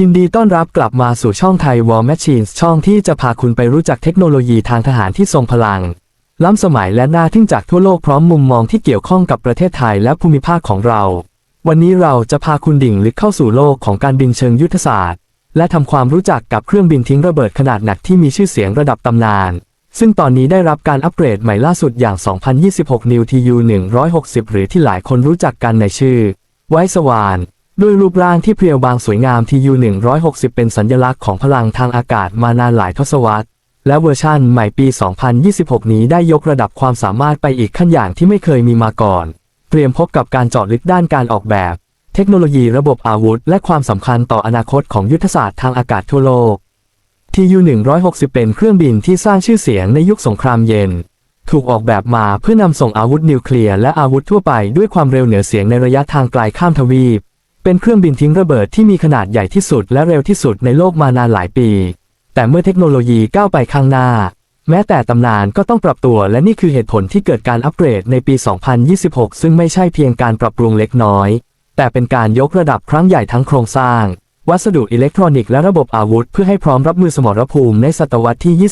ยินดีต้อนรับกลับมาสู่ช่องไทย War Machines ช่องที่จะพาคุณไปรู้จักเทคโนโลยีทางทหารที่ทรงพลัง ล้ำสมัยและน่าทึ่งจากทั่วโลกพร้อมมุมมองที่เกี่ยวข้องกับประเทศไทยและภูมิภาคของเรา วันนี้เราจะพาคุณดิ่งลึกเข้าสู่โลกของการบินเชิงยุทธศาสตร์ และทำความรู้จักกับเครื่องบินทิ้งระเบิดขนาดหนักที่มีชื่อเสียงระดับตำนาน ซึ่งตอนนี้ได้รับการอัปเกรดใหม่ล่าสุดอย่าง 2026 New TU 160 หรือที่หลายคนรู้จักกันในชื่อ ไวสวาน ด้วยรูปร่างที่เพรียวบางสวยงาม TU 160 เป็นสัญลักษณ์ของพลังทางอากาศมานานหลายทศวรรษ และเวอร์ชั่นใหม่ปี 2026 นี้ได้ยกระดับความสามารถไปอีกขั้นอย่างที่ไม่เคยมีมาก่อน เตรียมพบกับการเจาะลึกด้านการออกแบบ เทคโนโลยีระบบอาวุธ และความสำคัญต่ออนาคตของยุทธศาสตร์ทางอากาศทั่วโลก TU 160 เป็นเครื่องบินที่สร้างชื่อเสียงในยุคสงครามเย็น ถูกออกแบบมาเพื่อนำส่งอาวุธนิวเคลียร์และอาวุธทั่วไปด้วยความเร็วเหนือเสียงในระยะทางไกลข้ามทวีป เป็นเครื่องบินทิ้งระเบิดที่มีขนาดใหญ่ที่สุดและเร็วที่สุดในโลกมานานหลายปี แต่เมื่อเทคโนโลยีก้าวไปข้างหน้า แม้แต่ตำนานก็ต้องปรับตัวและนี่คือเหตุผลที่เกิดการอัปเกรดในปี 2026 ซึ่งไม่ใช่เพียงการปรับปรุงเล็กน้อย แต่เป็นการยกระดับครั้งใหญ่ทั้งโครงสร้าง วัสดุอิเล็กทรอนิกส์และระบบอาวุธ เพื่อให้พร้อมรับมือสมรภูมิในศตวรรษที่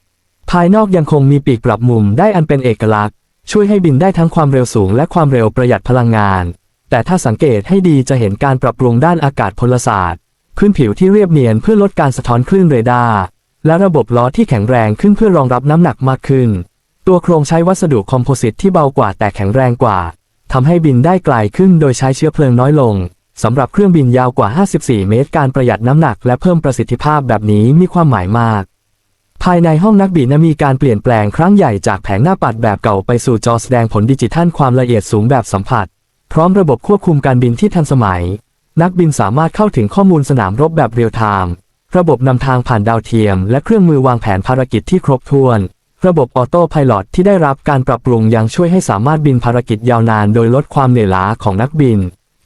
21 ภายนอกยังคงมีปีกปรับมุมได้อันเป็นเอกลักษณ์ ช่วยให้บินได้ทั้งความเร็วสูงและความเร็วประหยัดพลังงาน แต่ถ้าสังเกตให้ดีจะเห็นการปรับปรุงด้านอากาศพลศาสตร์ พื้นผิวที่เรียบเนียนเพื่อลดการสะท้อนคลื่นเรดาร์ และระบบล้อที่แข็งแรงขึ้นเพื่อรองรับน้ำหนักมากขึ้น ตัวโครงใช้วัสดุคอมโพสิตที่เบากว่าแต่แข็งแรงกว่าทำให้บินได้ไกลขึ้นโดยใช้เชื้อเพลิงน้อยลงสำหรับเครื่องบินยาวกว่า 54 เมตร การประหยัดน้ำหนักและเพิ่มประสิทธิภาพแบบนี้มีความหมายมาก ภายในห้องนักบินมีการเปลี่ยนแปลงครั้งใหญ่จากแผงหน้าปัดแบบเก่าไปสู่จอแสดงผลดิจิทัลความละเอียดสูงแบบสัมผัส พร้อมระบบควบคุมการบินที่ทันสมัย นักบินสามารถเข้าถึงข้อมูลสนามรบแบบเรียลไทม์ระบบนำทางผ่านดาวเทียม และเครื่องมือวางแผนภารกิจที่ครบถ้วน ระบบออโต้พายロที่ได้รับการปรับปรุงยังช่วยให้สามารถบินภารกิจยาวนานโดยลดความเหนื่อยล้าของนักบิน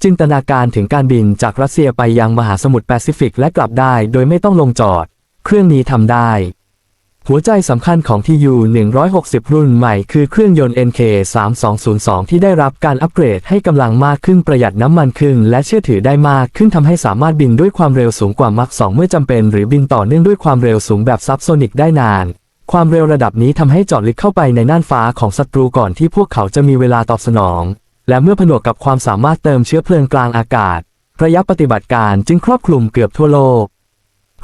จินตนาการถึงการบินจากรัสเซียไปยังมหาสมุทรแปซิฟิกและกลับได้โดยไม่ต้องลงจอด เครื่องนี้ทำได้ หัวใจสำคัญของ TU 160 รุ่นใหม่คือเครื่องยนต์ NK 3202 ที่ได้รับการอัปเกรดให้กำลังมากขึ้นประหยัดน้ำมันขึ้น และเชื่อถือได้มากขึ้นทำให้สามารถบินด้วยความเร็วสูงกว่ามัก2เมื่อจำเป็น หรือบินต่อเนื่องด้วยความเร็วสูงแบบซับโซนิกได้นาน ความเร็วระดับนี้ทำให้เจอดลึกเข้าไปในน่านฟ้าของศัตรูก่อนที่พวกเขาจะมีเวลาตอบสนอง และเมื่อผนวกกับความสามารถเติมเชื้อเพลิงกลางอากาศ ระยะปฏิบัติการจึงครอบคลุมเกือบทั่วโลก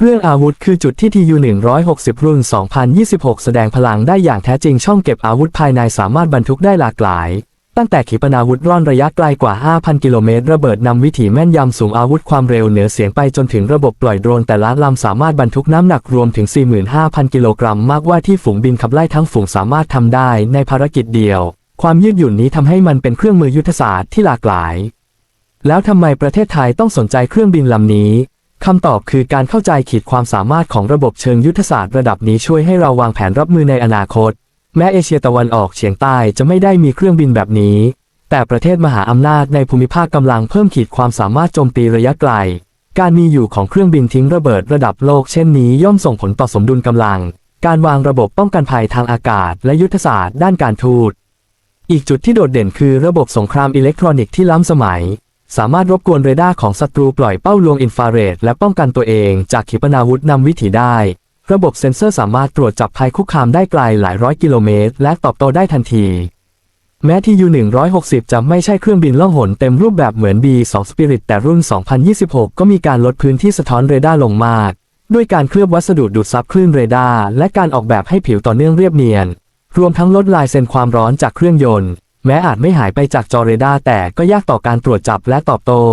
เรื่องอาวุธคือจุดที่ TU 160 รุ่น 2026 แสดงพลังได้อย่างแท้จริงช่องเก็บอาวุธภายในสามารถบรรทุกได้หลากหลาย ตั้งแต่ขีปนาวุธร่อนระยะไกลกว่า 5,000 กิโลเมตร ระเบิดนำวิถีแม่นยำสูงอาวุธความเร็วเหนือเสียงไปจนถึงระบบปล่อยโดรนแต่ละลำสามารถบรรทุกน้ำหนักรวมถึง 45,000 กิโลกรัมมากว่าที่ฝูงบินขับไล่ทั้งฝูงสามารถทำได้ในภารกิจเดียว ความยืดหยุ่นนี้ทำให้มันเป็นเครื่องมือยุทธศาสตร์ที่หลากหลาย แล้วทำไมประเทศไทยต้องสนใจเครื่องบินลำนี้ คำตอบคือการเข้าใจขีดความสามารถของระบบเชิงยุทธศาสตร์ระดับนี้ช่วยให้เราวางแผนรับมือในอนาคต แม้เอเชียตะวันออกเฉียงใต้จะไม่ได้มีเครื่องบินแบบนี้ แต่ประเทศมหาอำนาจในภูมิภาคกำลังเพิ่มขีดความสามารถโจมตีระยะไกล การมีอยู่ของเครื่องบินทิ้งระเบิดระดับโลกเช่นนี้ย่อมส่งผลต่อสมดุลกำลัง การวางระบบป้องกันภัยทางอากาศ และยุทธศาสตร์ด้านการทูตอีกจุดที่โดดเด่นคือระบบสงครามอิเล็กทรอนิกส์ที่ล้ำสมัย สามารถรบกวนเรดาร์ของศัตรูปล่อยเป้าลวงอินฟราเรดและป้องกันตัวเองจากขีปนาวุธนำวิถีได้ ระบบเซ็นเซอร์สามารถตรวจจับภัยคุกคามได้ไกลหลายร้อยกิโลเมตร และตอบโต้ได้ทันที แม้ที่ U160 จะไม่ใช่เครื่องบินล่องหนเต็มรูปแบบเหมือน B2 Spirit แต่รุ่น 2026 ก็มีการลดพื้นที่สะท้อนเรดาร์ลงมาก ด้วยการเคลือบวัสดุดูดซับคลื่นเรดาร์และการออกแบบให้ผิวต่อเนื่องเรียบเนียน รวมทั้งลดลายเซ็นความร้อนจากเครื่องยนต์ แม้อาจไม่หายไปจากจอเรดาร์แต่ก็ยากต่อการตรวจจับและตอบโต้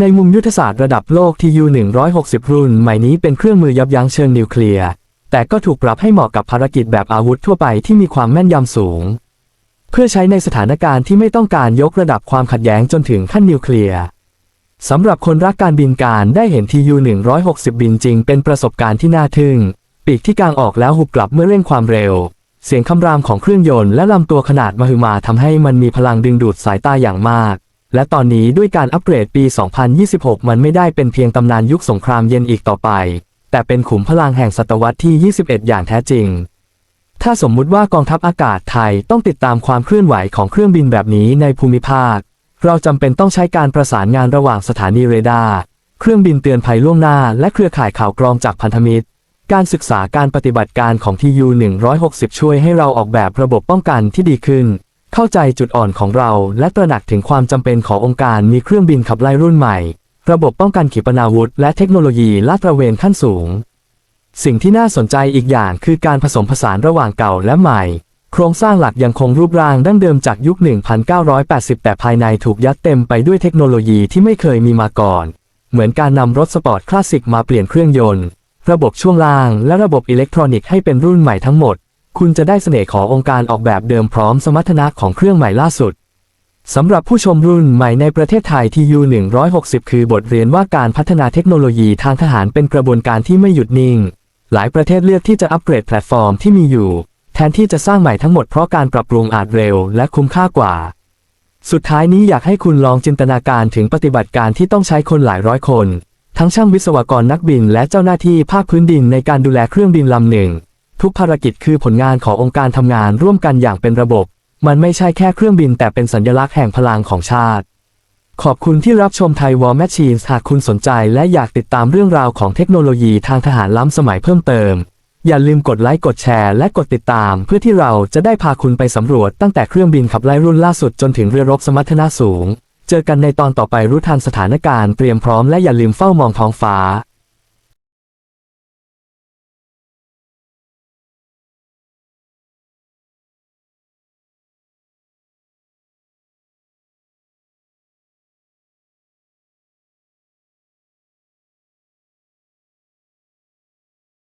ในมุมยุทธศาสตร์ระดับโลกที่ U160 รุ่นใหม่นี้เป็นเครื่องมือยับยั้งเชิงนิวเคลียร์ แต่ก็ถูกปรับให้เหมาะกับภารกิจแบบอาวุธทั่วไปที่มีความแม่นยำสูง เพื่อใช้ในสถานการณ์ที่ไม่ต้องการยกระดับความขัดแย้งจนถึงขั้นนิวเคลียร์สำหรับคนรักการบินการได้เห็น TU 160 บินจริงเป็นประสบการณ์ที่น่าทึ่ง ปีกที่กางออกแล้วหุบกลับเมื่อเร่งความเร็ว เสียงคำรามของเครื่องยนต์และลำตัวขนาดมหึมาทำให้มันมีพลังดึงดูดสายตาอย่างมาก และตอนนี้ด้วยการอัปเกรดปี 2026 มันไม่ได้เป็นเพียงตำนานยุคสงครามเย็นอีกต่อไป แต่เป็นขุมพลังแห่งศตวรรษที่ 21 อย่างแท้จริง ถ้าสมมุติว่ากองทัพอากาศไทยต้องติดตามความเคลื่อนไหวของเครื่องบินแบบนี้ในภูมิภาค เราจำเป็นต้องใช้การประสานงานระหว่างสถานีเรดาร์ เครื่องบินเตือนภัยล่วงหน้า และเครือข่ายข่าวกรองจากพันธมิตร การศึกษาการปฏิบัติการของ TU 160 ช่วยให้เราออกแบบระบบป้องกันที่ดีขึ้น เข้าใจจุดอ่อนของเรา และตระหนักถึงความจำเป็นขององค์การมีเครื่องบินขับไล่รุ่นใหม่ ระบบป้องกันขีปนาวุธ และเทคโนโลยีลาดตระเวนขั้นสูง สิ่งที่น่าสนใจอีกอย่างคือการผสมผสานระหว่างเก่าและใหม่ โครงสร้างหลักยังคงรูปร่างดั้งเดิมจากยุค 1980 แต่ภายในถูกยัดเต็มไปด้วยเทคโนโลยีที่ไม่เคยมีมาก่อน เหมือนการนำรถสปอร์ตคลาสสิกมาเปลี่ยนเครื่องยนต์ ระบบช่วงล่างและระบบอิเล็กทรอนิกส์ให้เป็นรุ่นใหม่ทั้งหมด คุณจะได้เสน่ห์ขององค์การออกแบบเดิมพร้อมสมรรถนะของเครื่องใหม่ล่าสุดสำหรับผู้ชมรุ่นใหม่ในประเทศไทย TU 160 คือบทเรียนว่าการพัฒนาเทคโนโลยีทางทหารเป็นกระบวนการที่ไม่หยุดนิ่ง หลายประเทศเลือกที่จะอัปเกรดแพลตฟอร์มที่มีอยู่ แทนที่จะสร้างใหม่ทั้งหมดเพราะการปรับปรุงอาจเร็วและคุ้มค่ากว่า สุดท้ายนี้อยากให้คุณลองจินตนาการถึงปฏิบัติการที่ต้องใช้คนหลายร้อยคน ทั้งช่างวิศวกรนักบินและเจ้าหน้าที่ภาคพื้นดินในการดูแลเครื่องบินลำหนึ่ง ทุกภารกิจคือผลงานขององค์การทำงานร่วมกันอย่างเป็นระบบ มันไม่ใช่แค่เครื่องบินแต่เป็นสัญลักษณ์แห่งพลังของชาติ ขอบคุณที่รับชมไทยวอลแมชชีนหากคุณสนใจและอยากติดตามเรื่องราวของเทคโนโลยีทางทหารล้ำสมัยเพิ่มเติม อย่าลืมกดไลค์กดแชร์และกดติดตาม เพื่อที่เราจะได้พาคุณไปสำรวจตั้งแต่เครื่องบินขับไล่รุ่นล่าสุดจนถึงเรือรบสมรรถนะสูง เจอกันในตอนต่อไปรู้ทันสถานการณ์เตรียมพร้อมและอย่าลืมเฝ้ามองท้องฟ้า